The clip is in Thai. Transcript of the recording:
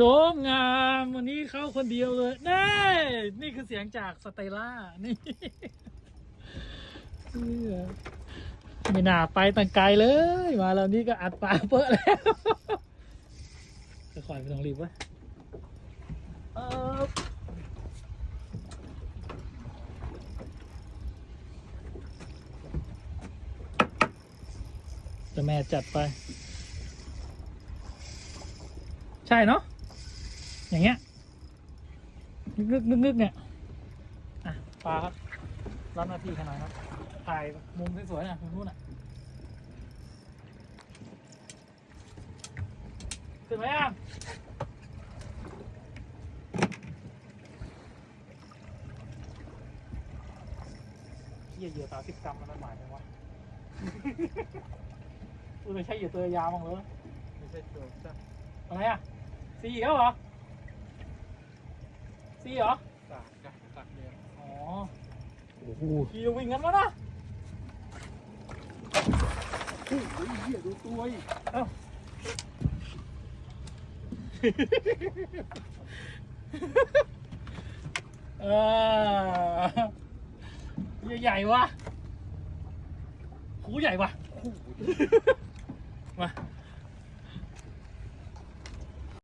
โชมงามวันนี้เข้าคนเดียวเลยนี่นี่คือเสียงจากสเตล่านี่ไม่น่าไปตั้งไกลเลย มาแล้วนี่ก็อัดปาเปิดแล้วค่อยๆไม่ต้องรีบว้ยเออจะแม่จัดไป ใช่เนาะ อย่างเงี้ยนึกนึกนึกเนี่ยอะปลาครับรับหน้าที่ขนาดครับ ถ่ายมุมสวยๆนะมุมนู้นอะขึ้นไหมอะเหี้ยเหยื่อสามสิบกรัมมันหมายถึงวะกูไม่ใช่เหยื่อตัวยาวมั้งเลยไม่ใช่ตัวจ้ะอะไรอะซีอีกแล้วเหรอ ซีเหรอสากกัดกัดเนี่ยอ๋อโอ้โหขี่วิ่งกันแล้วนะเฮ้ยเหี้ยดูตัวอีกเอ้าเออใหญ่ๆวะหูใหญ่วะมา